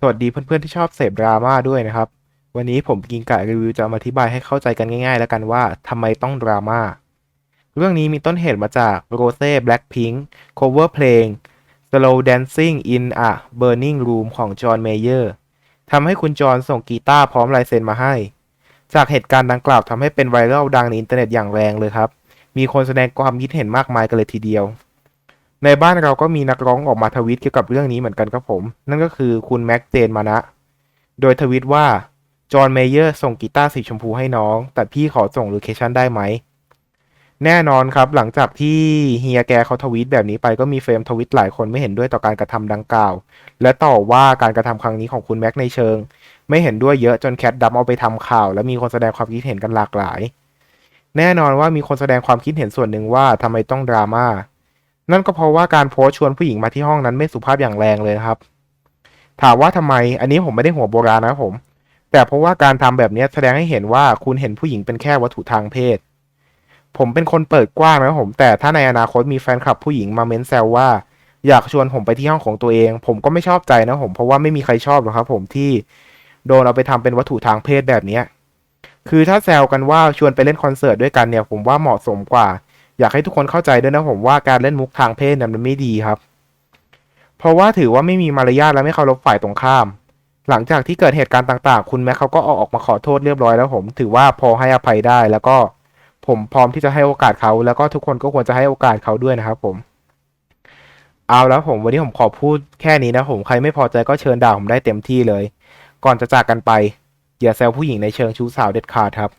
สวัสดีเพื่อนๆที่ชอบเสพดราม่าด้วยนะครับ วันนี้ผมกินกะรีวิวจะมาอธิบายให้เข้าใจกันง่ายๆ แล้วกันว่าทำไมต้องดราม่า เรื่องนี้มีต้นเหตุมาจากโรเซ่แบล็ p พิง k cover เพลง Slow Dancing in a Burning Room ของจอห์นเมเยอร์ทำให้คุณจอห์นส่งกีตาร์พร้อมลายเซ็นมาให้ จากเหตุการณ์ดังกล่าวทำให้เป็นไวรัลดังในอินเทอร์เน็ตอย่างแรงเลยครับ มีคนแสดงความคิดเห็นมากมายกันเลยทีเดียว ในบ้านเราก็มีนักร้องออกมาทวีตเกี่ยวกับเรื่องนี้เหมือนกันครับผม นั่นก็คือคุณแม็กเจนมานะ โดยทวีตว่า จอห์นเมเยอร์ส่งกีตาร์สีชมพูให้น้อง แต่พี่ขอส่งโลเคชันได้ไหม แน่นอนครับหลังจากที่เฮียแกเขาทวีตแบบนี้ไปก็มีเฟรมทวิตหลายคนไม่เห็นด้วยต่อการกระทำดังกล่าว และต่อว่าการกระทำครั้งนี้ของคุณแม็กในเชิง ไม่เห็นด้วยเยอะจนแคทดัมเอาไปทำข่าว และมีคนแสดงความคิดเห็นกันหลากหลาย แน่นอนว่ามีคนแสดงความคิดเห็นส่วนหนึ่งว่าทำไมต้องดราม่า นั่นก็เพราะว่าการโพสชวนผู้หญิงมาที่ห้องนั้นไม่สุภาพอย่างแรงเลยนะครับ ถามว่าทำไม อันนี้ผมไม่ได้หัวโบราณนะผม แต่เพราะว่าการทำแบบนี้แสดงให้เห็นว่าคุณเห็นผู้หญิงเป็นแค่วัตถุทางเพศ ผมเป็นคนเปิดกว้างนะผม แต่ถ้าในอนาคตมีแฟนคลับผู้หญิงมาเม้นแซวว่า อยากชวนผมไปที่ห้องของตัวเอง ผมก็ไม่ชอบใจนะผม เพราะว่าไม่มีใครชอบหรอกครับผมที่โดนเอาไปทำเป็นวัตถุทางเพศแบบเนี้คือถ้าแซวกันว่าชวนไปเล่นคอนเสิร์ตด้วยกันเนี่ย ผมว่าเหมาะสมกว่า อยากให้ทุกคนเข้าใจด้วยนะผมว่าการเล่นมุกทางเพศนี่ยมันไม่ดีครับ เพราะว่าถือว่าไม่มีมารยาทและไม่เคารพฝ่ายตรงข้าม หลังจากที่เกิดเหตุการณ์ต่าง ๆ คุณแม็กเขาก็ออกมาขอโทษเรียบร้อยแล้วผม ถือว่าพอให้อภัยได้แล้วก็ผมพร้อมที่จะให้โอกาสเขา แล้วก็ทุกคนก็ควรจะให้โอกาสเขาด้วยนะครับผม เอาแล้วผมวันนี้ผมขอพูดแค่นี้นะผมใครไม่พอใจก็เชิญด่าผมได้เต็มที่เลย ก่อนจะจากกันไปอย่าแซวผู้หญิงในเชิงชู้สาวเด็ดขาดครับ